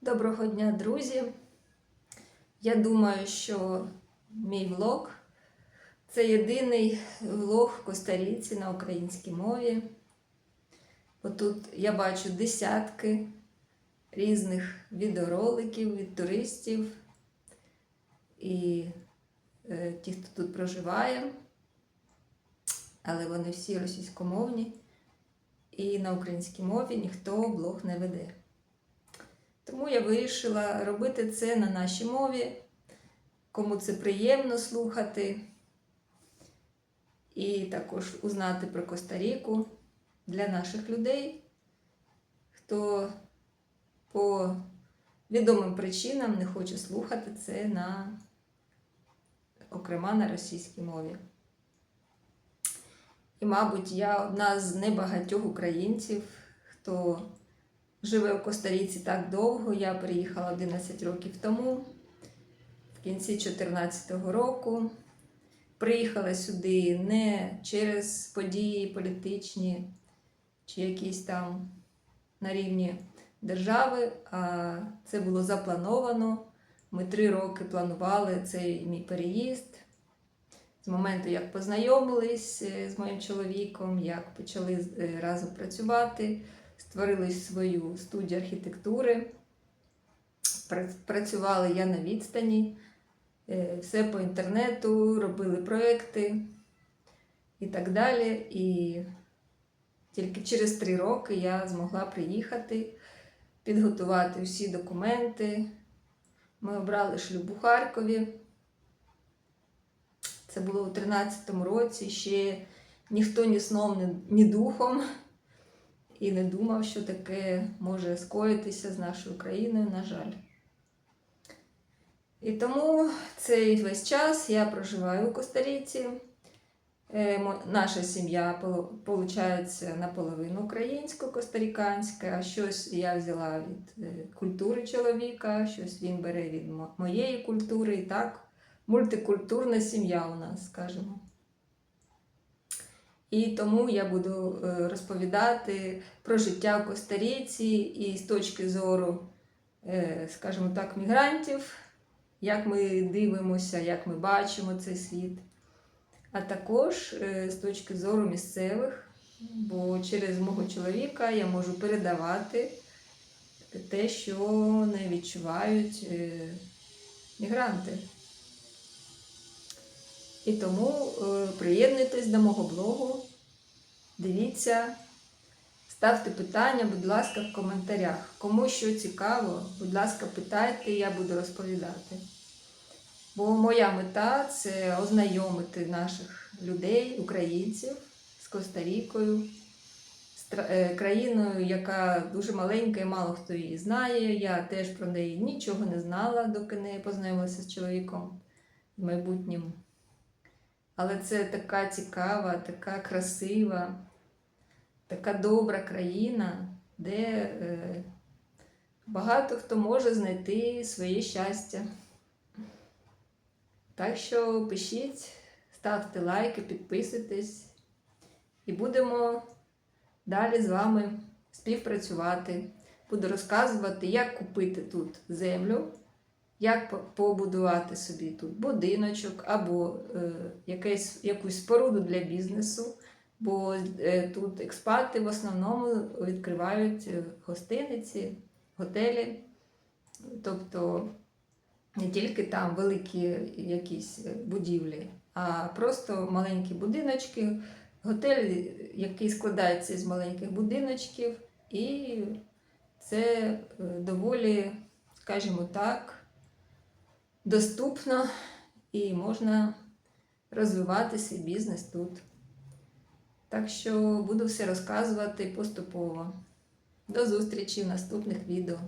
Доброго дня, друзі! Я думаю, що мій влог це єдиний влог в Костаріці на українській мові. Бо тут я бачу десятки різних відеороликів від туристів і е, ті, хто тут проживає, але вони всі російськомовні, і на українській мові ніхто блог не веде. Тому я вирішила робити це на нашій мові, кому це приємно слухати, і також узнати про Коста-Ріку для наших людей, хто по відомим причинам не хоче слухати це на окрема на російській мові. І, мабуть, я одна з небагатьох українців, хто живе в Коста-Ріці так довго. Я приїхала 11 років тому, в кінці 2014 року. Приїхала сюди не через події політичні чи якісь там на рівні держави, а це було заплановано. Ми три роки планували цей мій переїзд. З моменту, як познайомились е, з моїм чоловіком, як почали е, разом працювати створили свою студію архітектури. Працювала я на відстані, е, все по інтернету, робили проекти і так далі. І тільки через три роки я змогла приїхати, підготувати всі документи. Ми обрали шлюб у Харкові. Це було у 2013 році, ще ніхто ні сном, ні духом і не думав, що таке може скоїтися з нашою країною, на жаль. І тому цей весь час я проживаю у Коста-Ріці. Е, наша сім'я виходить наполовину українсько-костаріканська, щось я взяла від е, культури чоловіка, щось він бере від моєї культури. І так, мультикультурна сім'я у нас, скажімо. І тому я буду е, розповідати про життя в Коста-Ріці і з точки зору, е, скажімо так, мігрантів, як ми дивимося, як ми бачимо цей світ. А також е, з точки зору місцевих, бо через мого чоловіка я можу передавати те, що не відчувають мігранти. І тому е, приєднуйтесь до мого блогу, дивіться, ставте питання, будь ласка, в коментарях. Кому що цікаво, будь ласка, питайте, я буду розповідати. Бо моя мета це ознайомити наших людей, українців з Коста-Рікою, е, країною, яка дуже маленька і мало хто її знає. Я теж про неї нічого не знала, доки не познайомилася з чоловіком в майбутньому. Але це така цікава, така красива, така добра країна, де е, багато хто може знайти своє щастя. Так що пишіть, ставте лайки, підписуйтесь і будемо далі з вами співпрацювати. Буду розказувати, як купити тут землю як побудувати собі тут будиночок або е, якесь, якусь споруду для бізнесу, бо е, тут експати в основному відкривають е, гостиниці, готелі. Тобто не тільки там великі якісь будівлі, а просто маленькі будиночки, готель, який складається з маленьких будиночків, і це е, доволі, скажімо так, доступно і можна розвивати свій бізнес тут. Так що буду все розказувати поступово. До зустрічі в наступних відео.